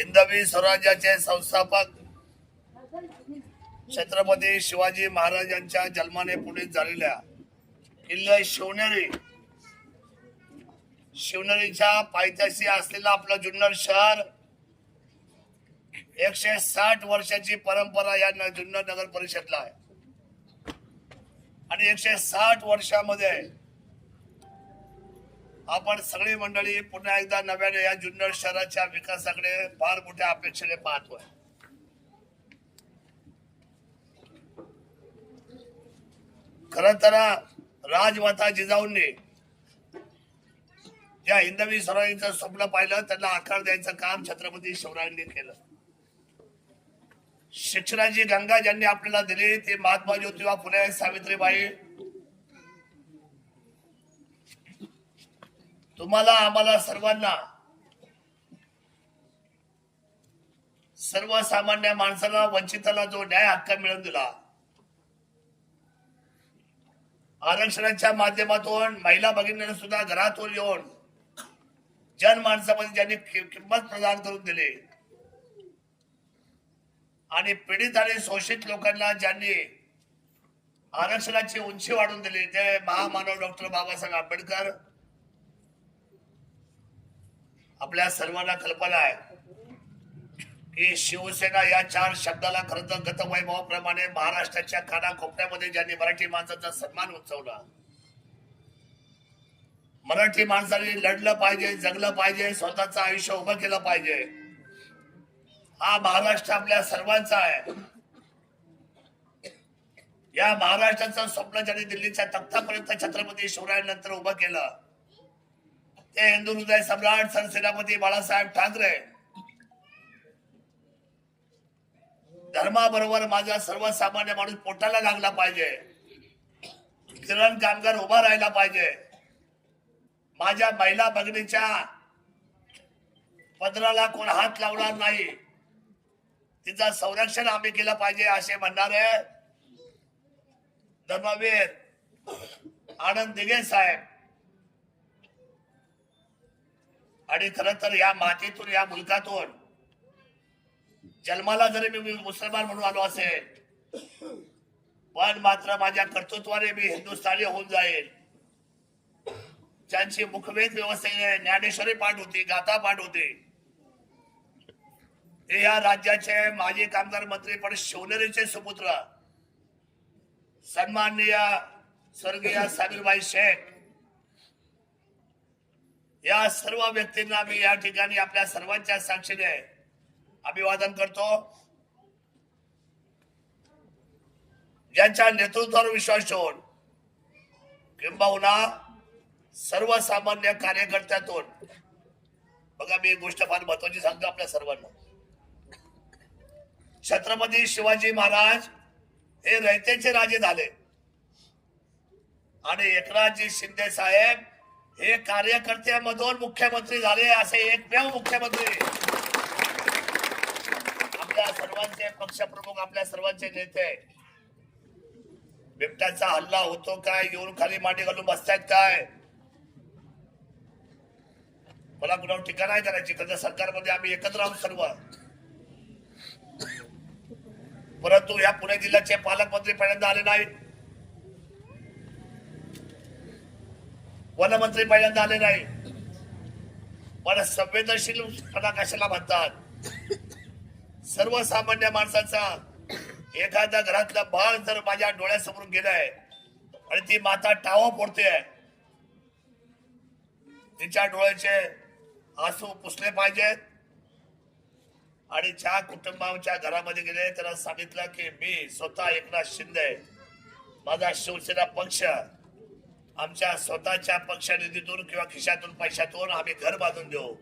हिंदवी स्वराज्याचे संस्थापक छत्रपती शिवाजी महाराजांच्या जन्माने पुढे झालेल्या किल्ले शिवनेरी शिवनेरीच्या पायथ्याशी असलेलं आपलं जुन्नर शहर एकशे साठ वर्षाची परंपरा या न- जुन्नर नगर परिषदला आहे. आणि एकशे साठ वर्षामध्ये आपण सगळी मंडळी पुन्हा एकदा नव्याने या जुन्नर शहराच्या विकासाकडे फार मोठ्या अपेक्षेने पाहतोय. खर तर राजमाता जिजाऊंनी ज्या हिंदवी स्वराज्याचं स्वप्न पाहिलं त्यांना आकार द्यायचं काम छत्रपती शिवरायांनी केलं. शिक्षणाची गंगा ज्यांनी आपल्याला दिली ती महात्मा ज्योतिबा फुले सावित्रीबाई तुम्हाला आम्हाला सर्वांना सर्वसामान्य माणसाला वंचिताला जो न्याय हक्क मिळवून दिला आरक्षणाच्या माध्यमातून महिला भगिनींना सुद्धा घरातून येऊन जनमानसामध्ये ज्यांनी कि- किंमत प्रदान करून दिली आणि पीडित आणि शोषित लोकांना ज्यांनी आरक्षणाची उंची वाढून दिली ते महामानव डॉक्टर बाबासाहेब आंबेडकर आपल्या सर्वांना कल्पना आहे की शिवसेना या चार शब्दाला खरं तर गतवैभवाप्रमाणे महाराष्ट्राच्या कानाकोपऱ्यामध्ये ज्यांनी मराठी माणसाचा सन्मान उंचवला. मराठी माणसाने लढलं पाहिजे जगलं पाहिजे स्वतःचं आयुष्य उभं केलं पाहिजे. हा महाराष्ट्र आपल्या सर्वांचा आहे. या महाराष्ट्राचं स्वप्न ज्यांनी दिल्लीच्या तख्तापर्यंत छत्रपती शिवरायांनंतर उभं केलं ते हिंदू हृदय सम्राट सरसेनापती बाळासाहेब ठाकरे. धर्माबरोबर माझा सर्वसामान्य माणूस पोटाला लागला पाहिजे. किरण कामगार उभा राहिला पाहिजे. माझ्या महिला भगिनीच्या पदराला कोण हात लावणार नाही. तिचं संरक्षण आम्ही केलं पाहिजे असे म्हणणारे धर्मवीर आनंद दिघे साहेब. आणि खर तर या मातीतून या मुलकातून जन्माला जरी मी मुसलमान म्हणून आलो असेल पण मात्र माझ्या कर्तृत्वाने मी हिंदुस्थानी होऊन जाईल. ज्यांची मुखवेद व्यवस्थेने ज्ञानेश्वरी पाठ होती गाथा पाठ होती ते या राज्याचे माजी कामगार मंत्री पण शिवनेरीचे सुपुत्र सन्माननीय स्वर्गीय साबिरबाई शेख या सर्व व्यक्तींना मी या ठिकाणी आपल्या सर्वांच्या साक्षीने अभिवादन करतो. ज्यांच्या नेतृत्वावर विश्वास ठेवून किंबहुना सर्वसामान्य कार्यकर्त्यातून. बघा मी एक गोष्ट फार महत्वाची सांगतो आपल्या सर्वांना. छत्रपती शिवाजी महाराज हे रयतेचे राजे झाले. आणि एकनाथजी शिंदे साहेब हे कार्यकर्त्यामधून मुख्यमंत्री झाले असे एकमेव मुख्यमंत्री. आपल्या सर्वांचे पक्षप्रमुख आपल्या सर्वांचे नेते. बिबट्याचा हल्ला होतो काय? येऊन खाली मांडी घालून बसतायत काय? मला कुणावर टीका नाही करायची कारण सरकारमध्ये आम्ही एकत्र आहोत सर्व. परंतु या पुणे जिल्ह्याचे पालकमंत्री पहिल्यांदा आले नाहीत. वनमंत्री पहिल्यांदा आले नाही. पण संवेदनशील कशाला म्हणतात? सर्वसामान्य माणसाचा एखाद्या घरातला बाळ जर माझ्या डोळ्यासमोर गेलाय आणि ती माता टावा फोडते तिच्या डोळ्याचे आसू पुसले पाहिजेत. आणि ज्या कुटुंबाच्या घरामध्ये गेले त्याला सांगितलं की मी स्वतः एकनाथ शिंदे माझा शिवसेना पक्ष. आमच्या स्वतःच्या पक्षनिधीतून किंवा खिशातून पैशातून आम्ही घर बांधून देऊ.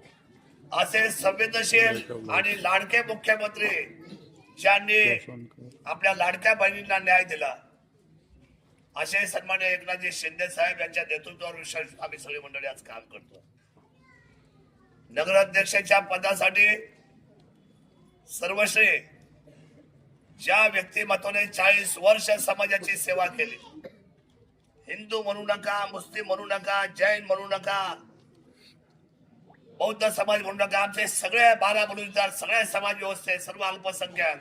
असे संवेदनशील आणि लाडके मुख्यमंत्री ज्यांनी आपल्या लाडक्या बहिणींना न्याय दिला असे सन्मान्य एकनाथजी शिंदे साहेब यांच्या नेतृत्वावर विश्वास आम्ही सगळी मंडळी आज काम करतो. नगराध्यक्षाच्या पदासाठी सर्वश्री ज्या व्यक्तिमत्वाने चाळीस वर्ष समाजाची सेवा केली हिंदू म्हणू नका मुस्लिम म्हणू नका जैन म्हणू नका बौद्ध समाज म्हणू नका आमचे सगळे बारा बलुतेदार सगळ्या समाज व्यवस्थेत सर्व अल्पसंख्याक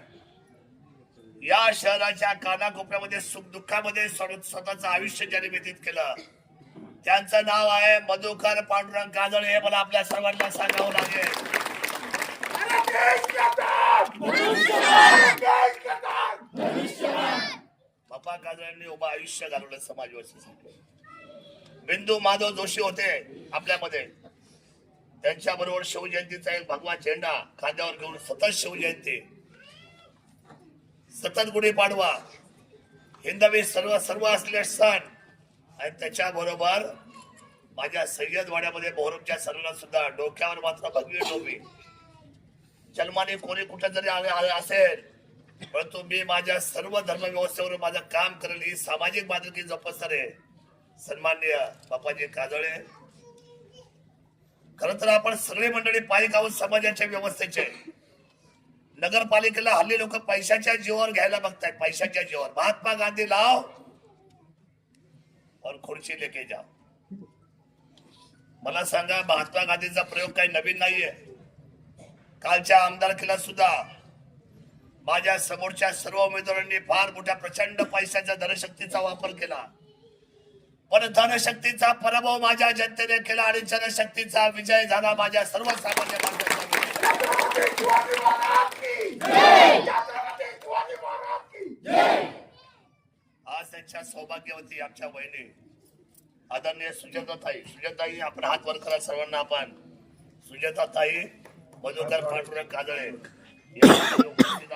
या शहराच्या कानाकोपऱ्यामध्ये सुख दुःखामध्ये स्वतःच स्वतःचं आयुष्य ज्याने व्यतीत केलं त्यांचं नाव आहे मधुकर पांडुरंग काजळे हे मला आपल्या सर्वांना सांगावं लागेल बापा काजळ्यांनी उभं आयुष्य घालवलं समाज बिंदू माधव जोशी होते आपल्यामध्ये. त्यांच्या बरोबर शिवजयंतीचा एक भगवा झेंडा खांद्यावर घेऊन सतत शिवजयंती. सतत गुढीपाडवा हिंदवी सर्व सर्व असलेले सण. आणि त्याच्या बरोबर माझ्या सय्यद वाड्यामध्ये मोहरमच्या सणाला सुद्धा डोक्यावर मात्र भगवी डोबी जन्माने कोणी कुठे जरी आले असेल परंतु मी माझ्या सर्व धर्मव्यवस्थेवर माझं काम करेल ही सामाजिक बांधिलकी आहे. सन्मान्य बापाजी काजळे. खर तर आपण सगळे मंडळी पायी आहोत समाजाच्या व्यवस्थेचे. नगरपालिकेला हल्ली लोक पैशाच्या जीवावर घ्यायला बघतायत पैशाच्या जीवावर. महात्मा गांधी लाव और खुर्ची लेके जा मला सांगा महात्मा गांधीचा प्रयोग काही नवीन नाहीये. कालच्या आमदारकीला सुद्धा माझ्या समोरच्या सर्व उमेदवारांनी फार मोठ्या प्रचंड पैशाच्या धनशक्तीचा वापर केला. पण धनशक्तीचा पराभव माझ्या जनतेने केला आणि जनशक्तीचा विजय झाला माझ्या सर्वसामान्य आज त्यांच्या सौभाग्यवती आमच्या बहिणी आदरणीय सुजाताताई. सुजाताई आपण हात वर करा सर्वांना आपण. सुजाताताई मधुकर पांडुरंग काजळे. उपस्थित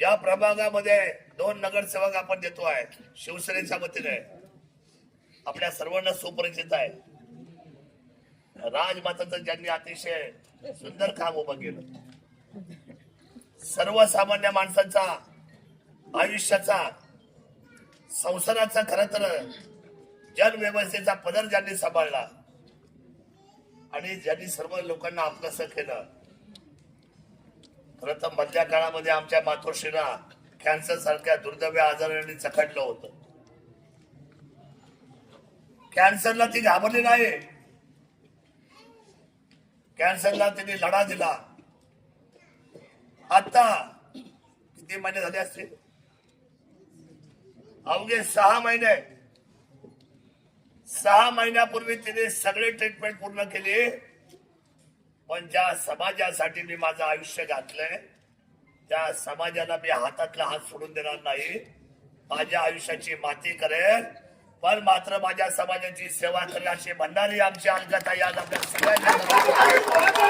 या प्रभागामध्ये दोन नगरसेवक आपण देतो आहे शिवसेनेच्या वतीने आपल्या सर्वांना सुपरिचित आहे. राजमाताचं ज्यांनी अतिशय सुंदर काम उभं केलं. सर्वसामान्य माणसांचा आयुष्याचा संसाराचा खर तर जनव्यवस्थेचा पदर ज्यांनी सांभाळला आणि ज्यांनी सर्व लोकांना आपलंस केलं खरं तर मधल्या काळामध्ये आमच्या मातोश्रीला कॅन्सर सारख्या दुर्दैवी आजाराने चखडलं होतं. कॅन्सरला ती घाबरली नाही. कॅन्सरला तिने लढा दिला. आता किती महिने झाले असतील? अवघे सहा महिने. सहा महिन्यापूर्वी तिने सगळे ट्रीटमेंट पूर्ण केली. पण ज्या समाजासाठी मी माझं आयुष्य घातलंय त्या समाजाला मी हातातला हात सोडून देणार नाही. माझ्या आयुष्याची माती करेल. पण मात्र माझ्या समाजाची सेवा करेल अशी म्हणणारी आमची अलगता याद आपल्या सगळ्यांना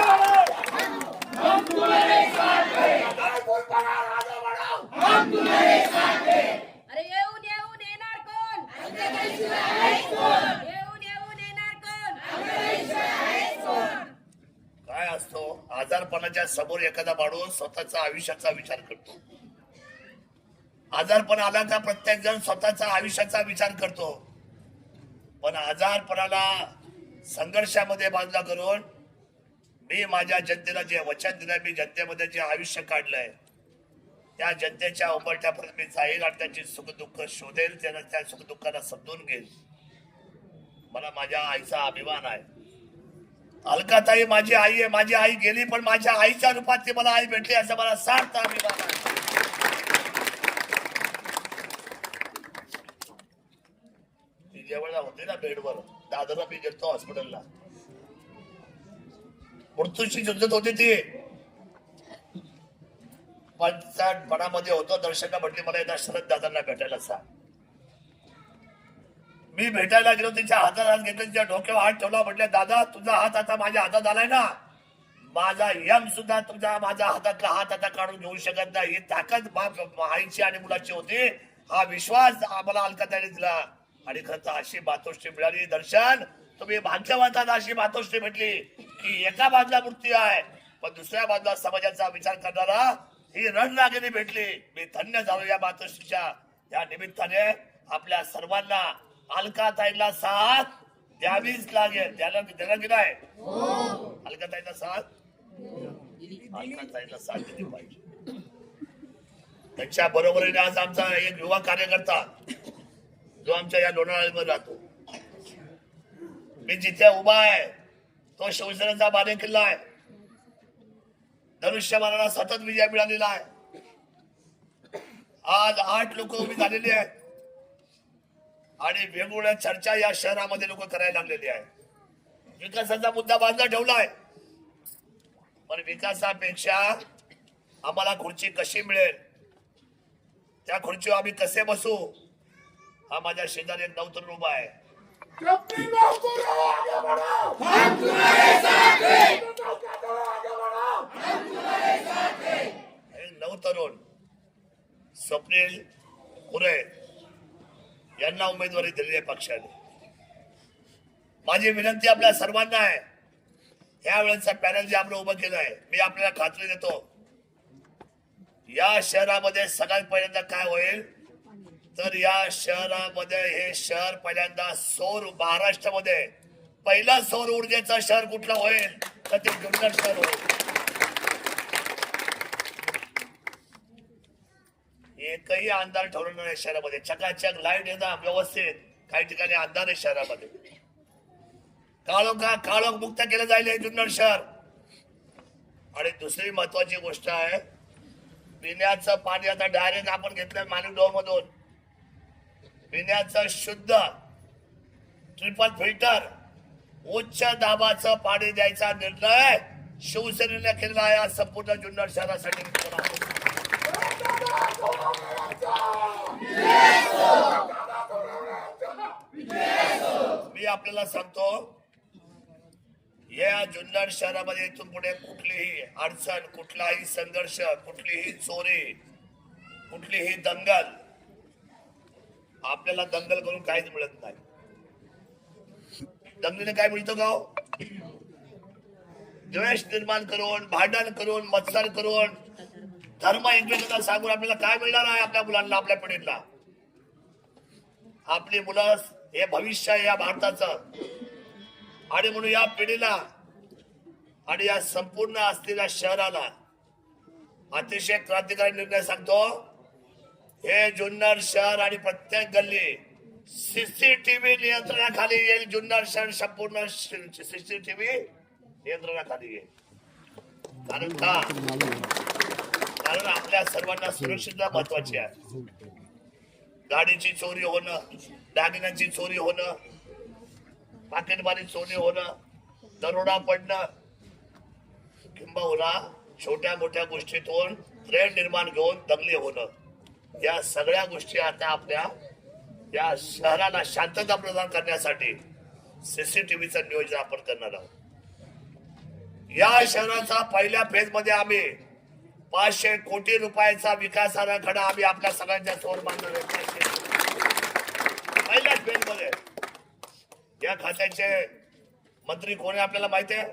अरे येऊन येऊन येणार कोण येऊन येऊन येणार कोण काय असतो आजारपणाच्या समोर एखादा माणूस स्वतःचा आयुष्याचा विचार करतो. आजारपण आला का प्रत्येक जण स्वतःचा आयुष्याचा विचार करतो. पण आजारपणाला संघर्षामध्ये बाजला करून मी माझ्या जनतेला जे वचन दिलंय मी जनतेमध्ये जे आयुष्य काढलंय त्या जनतेच्या उंबरठ्यापर्यंत मी जाईल आणि त्यांची सुखदुःख शोधेल त्यांना त्या सुखदुःखाला समजून घेईल. मला माझ्या आईचा अभिमान आहे. अलकाताई माझी आई आहे माझी आई गेली पण माझ्या आईच्या रूपात ती मला आई भेटली असं मला सार्थ अभिमान ती जेव्हा होती ना बेडवर. दादरला मी गेलतो हॉस्पिटलला. मृत्यूशी झुंजत होती ती. पंचाट पणामध्ये होतो दर्शका म्हटली मला एकदा शरद दादांना भेटायला सांग. मी भेटायला गेलो तिच्या हातात हात घेतला तिच्या डोक्यावर हात ठेवला म्हटलं दादा तुझा हात आता माझ्या हातात आलाय ना. माझा यम सुद्धा तुझा माझा हातातला हात आता काढून घेऊ शकत नाही. ही ताकद आईची आणि मुलाची होती. हा विश्वास आम्हाला अलकाताने दिला. आणि खरं अशी मातोश्री मिळाली. दर्शन तुम्ही भाग्यवान अशी मातोश्री भेटली की एका बाजूला मूर्ती आहे पण दुसऱ्या बाजूला समाजाचा विचार करणारा ही रणरागिणी भेटली. मी धन्य झालो या मातोश्रीच्या या निमित्ताने. आपल्या सर्वांना अलकाताईला साथ द्यावीच लागेल. त्याला त्याला की नाही. अलकाताईला साथ. अलकाताईला साथ दिली पाहिजे. त्याच्या बरोबरीने आज आमचा एक युवा कार्यकर्ता जो आमच्या या लोणावळीमध्ये राहतो. मी जिथे उभा आहे तो शिवसेनेचा बाले किल्ला आहे धनुष्यबाणाला सतत विजय मिळालेला आहे. आज आठ लोक उभी झालेली आहेत. आणि वेगवेगळ्या चर्चा या शहरामध्ये लोक करायला लागलेली आहे. विकासाचा मुद्दा बाजूला ठेवलाय. पण विकासापेक्षा आम्हाला खुर्ची कशी मिळेल? त्या खुर्चीवर आम्ही कसे बसू? हा माझ्या शेजारी एक नवतरुण उभा आहे. नवतरुण स्वप्नील खुरे यांना उमेदवारी दिलेली आहे पक्षाने. माझी विनंती आपल्या सर्वांना आहे. या वेळेचा पॅनल जे आपण उभं केलं आहे मी आपल्याला खात्री देतो या शहरामध्ये सगळ्यात पहिल्यांदा काय होईल? तर या शहरामध्ये हे शहर पहिल्यांदा सौर महाराष्ट्रामध्ये पहिला सौर ऊर्जेचं शहर कुठलं होईल? तर ते जुन्नर शहर होईल. एकही अंधार ठरवणार नाही शहरामध्ये. चकाचक लाइट येतात व्यवस्थित. काही ठिकाणी अंधार आहे शहरामध्ये. काळोखा काळोख मुक्त केलं जाईल जुन्नर शहर. आणि दुसरी महत्वाची गोष्ट आहे पिण्याचं पाणी आता डायरेक्ट आपण घेतलंय माणिकडोह मधून पिण्याचं शुद्ध ट्रिपल फिल्टर उच्च दाबाचं पाणी द्यायचा निर्णय शिवसेनेने केलेला आहे. संपूर्ण जुन्नर शहरासाठी. मी आपल्याला सांगतो या जुन्नर शहरामध्ये इथून पुढे कुठलीही अडचण कुठलाही संघर्ष कुठलीही चोरी कुठलीही दंगल आपल्याला दंगल करून काहीच मिळत नाही. दंगलीने काय मिळतं गाव? द्वेष निर्माण करून भांडण करून मत्सर करून धर्म एकमेकांना सांगून आपल्याला काय मिळणार आहे आपल्या मुलांना आपल्या पिढीला आपली मुलं हे भविष्य आहे या भारताचं. आणि म्हणून या पिढीला आणि या संपूर्ण असलेल्या शहराला अतिशय क्रांतिकारी निर्णय सांगतो. हे जुन्नर शहर आणि प्रत्येक गल्ली सीसीटीव्ही नियंत्रणाखाली येईल. जुन्नर शहर संपूर्ण सीसीटीव्ही नियंत्रणाखाली येईल. कारण का? कारण आपल्या सर्वांना सुरक्षितता महत्वाची आहे. गाडीची चोरी होणं दागिन्यांची चोरी होणं पाकिटमारी चोरी होणं दरोडा पडणं किंबहुना छोट्या मोठ्या गोष्टीतून थ्रेड निर्माण घेऊन दंगली होणं. या सगळ्या गोष्टी आता आपल्या या शहराला शांतता प्रदान करण्यासाठी सीसीटीव्हीचं नियोजन आपण करणार आहोत. या शहराचा पहिल्या फेजमध्ये आम्ही पाचशे कोटी रुपयाचा विकास आराखडा आम्ही आपल्या सगळ्यांच्या समोर मांडणार आहे पाचशे. पहिल्याच फेजमध्ये या खात्याचे मंत्री कोण आहे आपल्याला माहिती आहे?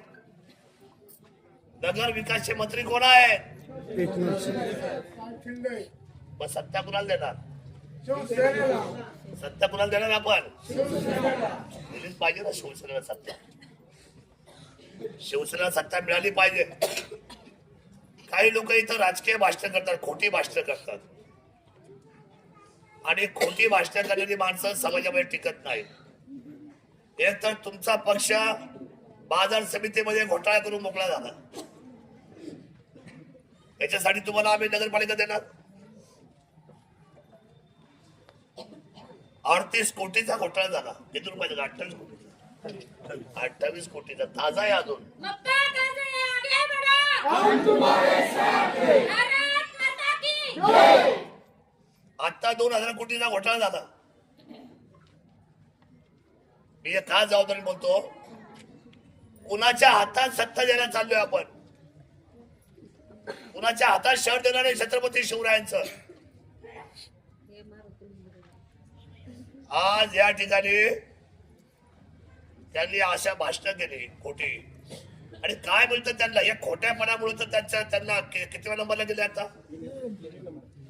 नगर विकासचे मंत्री कोण आहे? मग सत्ता कुणाला देणार? सत्ता कुणाला देणार आपण? दिलीच पाहिजे ना शिवसेनेला सत्ता. शिवसेनेला सत्ता मिळाली पाहिजे. काही लोक इथं राजकीय भाषण करतात खोटी भाषण करतात. आणि खोटी भाषण करणारी माणसं समाजामध्ये टिकत नाही एक तर तुमचा पक्ष बाजार समितीमध्ये घोटाळा करून मोकळा झाला. याच्यासाठी तुम्हाला आम्ही नगरपालिका देणार. अडतीस कोटीचा घोटाळा झाला. किती रुपयाचा? अठ्ठावीस कोटीचा. अठ्ठावीस कोटीचा. ताजा आहे अजून. हम तुम्हारे साथ आता दोन हजार कोटीचा घोटाळा झाला. मी खास जबाबदारी बोलतो कुणाच्या हातात सत्ता देण्यात चाललोय आपण? कुणाच्या हातात शहर देणार आहे छत्रपती शिवरायांचं? आज या ठिकाणी त्यांनी अशा भाषण केली खोटी. आणि काय बोलतात त्यांना? या खोट्या मनामुळे तर त्यांच्या त्यांना किती नंबरला गेले आता?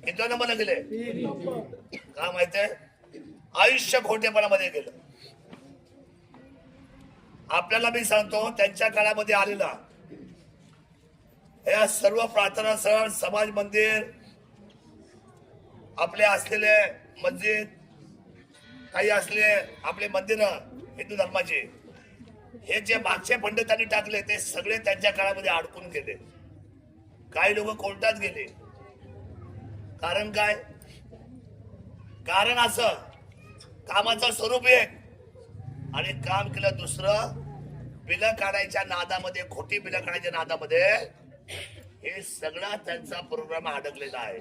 कितव्या नंबरला गेले का माहितीये आयुष्य खोटेपणामध्ये गेलं. आपल्याला मी सांगतो त्यांच्या काळामध्ये आलेला. या सर्व प्रार्थना सण समाज मंदिर आपले असलेले मस्जिद काही असले आपले मंदिर हिंदू धर्माचे हे जे मागचे पंडितांनी टाकले ते सगळे त्यांच्या काळामध्ये अडकून गेले. काही लोक कोर्टात गेले. कारण काय? कारण असं कामाचं स्वरूप एक. आणि काम केलं दुसरं बिलं काढायच्या नादामध्ये खोटी बिलं काढायच्या नादामध्ये हे सगळा त्यांचा प्रोग्राम अडकलेला आहे.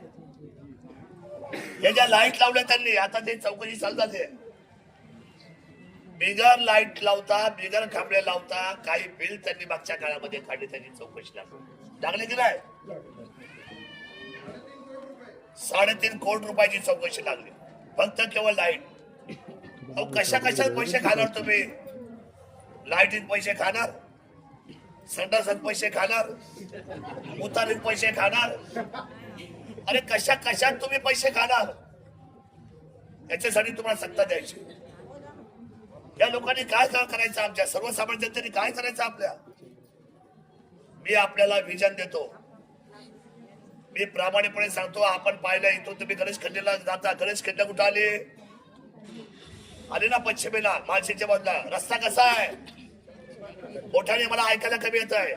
हे ज्या लाइट लावल्या त्यांनी आता ते चौकशी चालतात आहे. बिगर लाइट लावता बिगर खांबळे लावता काही बिल त्यांनी मागच्या काळामध्ये काढले त्यांनी चौकशी लागले. की नाही? साडेतीन कोटी रुपयाची चौकशी लागली. फक्त केवळ लाइट अहो कशा कशात पैसे खाणार तुम्ही? लाईटीत पैसे खाणार? संडासात पैसे खाणार? उतारीत पैसे खाणार? अरे कशा कशात तुम्ही पैसे खाणार? याच्यासाठी तुम्हाला सत्ता द्यायची. या लोकांनी काय करायचं आमच्या? सर्वसामान्य जनतेने काय करायचं आपल्या? मी आपल्याला विजन देतो. मी प्रामाणिकपणे सांगतो आपण पाहिलं इथून तुम्ही गणेश खंडेला जाता गणेश खंड कुठं आले? आले ना पश्चिमेला माळशेच्या बाजूला. रस्ता कसा आहे? मोठ्याने मला ऐकायला कमी येत आहे.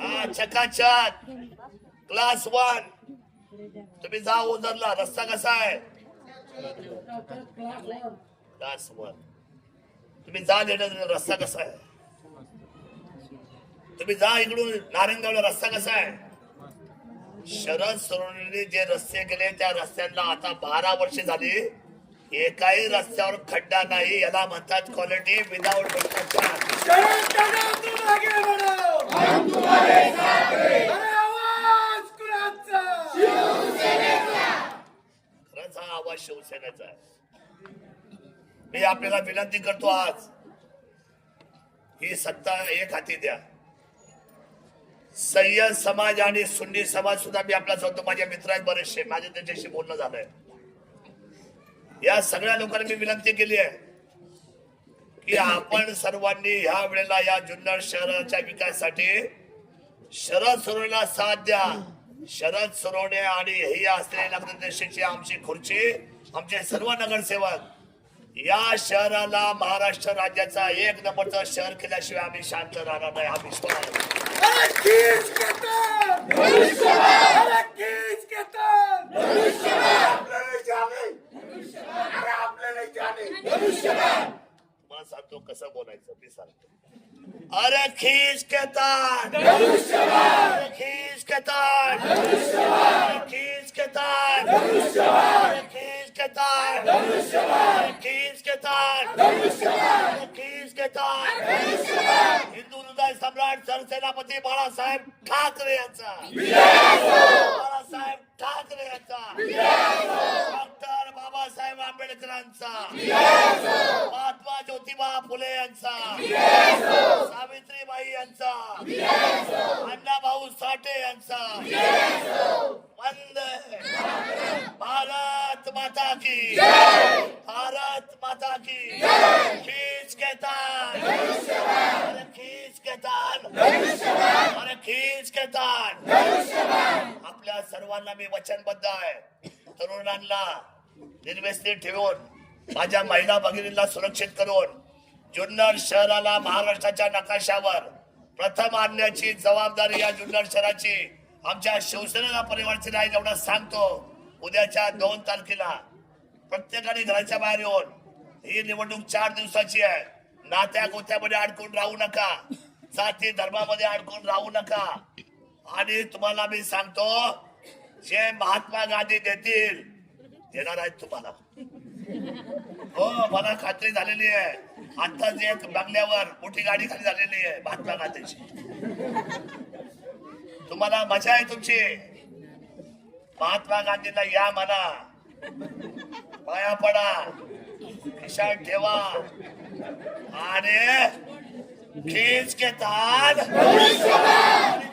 हा चकाचक. क्लास वन तुम्ही जा ओझरला. रस्ता कसा आहे? क्लास वन तुम्ही जा लेणं रस्ता कसा आहे? तुम्ही जा इकडून नारायणगावला रस्ता कसा आहे? शरद सोनवणे जे रस्ते केले त्या रस्त्यांना आता बारा वर्ष झाली. एकाही रस्त्यावर खड्डा नाही. याला म्हणतात क्वालिटी विदाउट कुणाचा? खरंच हा आवाज शिवसेनेचा आहे. मी आपल्याला विनंती करतो आज. ही सत्ता एक हाती द्या. सय्यद समाज आणि सुन्नी समाज सुद्धा मी आपला सांगतो. माझ्या मित्र आहेत बरेचसे माझे त्यांच्याशी बोलणं झालंय. या सगळ्या लोकांना मी विनंती केली आहे की आपण सर्वांनी ह्या वेळेला या जुन्नर शहराच्या विकासासाठी शरद सोनवणेला साथ द्या. शरद सोनवणे आणि हे असलेल्या आमची खुर्ची आमचे सर्व नगरसेवक या शहराला महाराष्ट्र राज्याचा एक नंबरचं शहर केल्याशिवाय आम्ही शांत राहणार नाही हा विश्वास. तुम्हाला सांगतो कसं बोलायचं मी सांगतो. अरे खींच के तार। अरे खींच के तार। अरे खींच के तार। अरे खींच के तार। अरे खींच के तार। अरे खींच के तार। हिंदू हृदय सम्राट सरसेनापती बाळासाहेब ठाकरे यांचा। बाळासाहेब ठाकरे यांचा। डॉक्टर बाबासाहेब आंबेडकरांचा। ज्योतिबा फुले यांचा. सावित्रीबाई यांचा. अण्णाभाऊ साठे यांचा. वंदे. भारत माता की. भारत माता की. खींच के तान अरे खींच तान अरे खींच के तान आपल्या सर्वांना मी वचनबद्ध आहे. तरुणांना निर्व्यस्थित ठेवून माझ्या महिला भगिनींना सुरक्षित करून जुन्नर शहराला महाराष्ट्राच्या नकाशावर प्रथम आणण्याची जबाबदारी या जुन्नर शहराची आमच्या शिवसेनेला परिवारची नाही एवढं सांगतो. उद्याच्या दोन तारखेला प्रत्येकाने घराच्या बाहेर येऊन ही निवडणूक चार दिवसाची आहे. नात्या गोत्यामध्ये अडकून राहू नका. जाती धर्मामध्ये अडकून राहू नका. आणि तुम्हाला मी सांगतो जे महात्मा गांधी देतील देणार आहेत तुम्हाला. हो मला खात्री झालेली आहे. आता जे एक बंगल्यावर मोठी गाडी खाली झालेली आहे महात्मा गांधीची. तुम्हाला मजा आहे तुमची. महात्मा गांधींना या मला पाया पडा. खिशात ठेवा. आणि खींच के ताज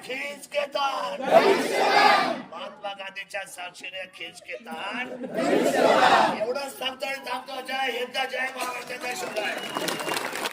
खींच के ताज महात्मा गांधीच्या साक्षीने खींच के ताज एवढंच सांगतोय सांगतो जय हिंद जय महाराष्ट्र जय शिवराय।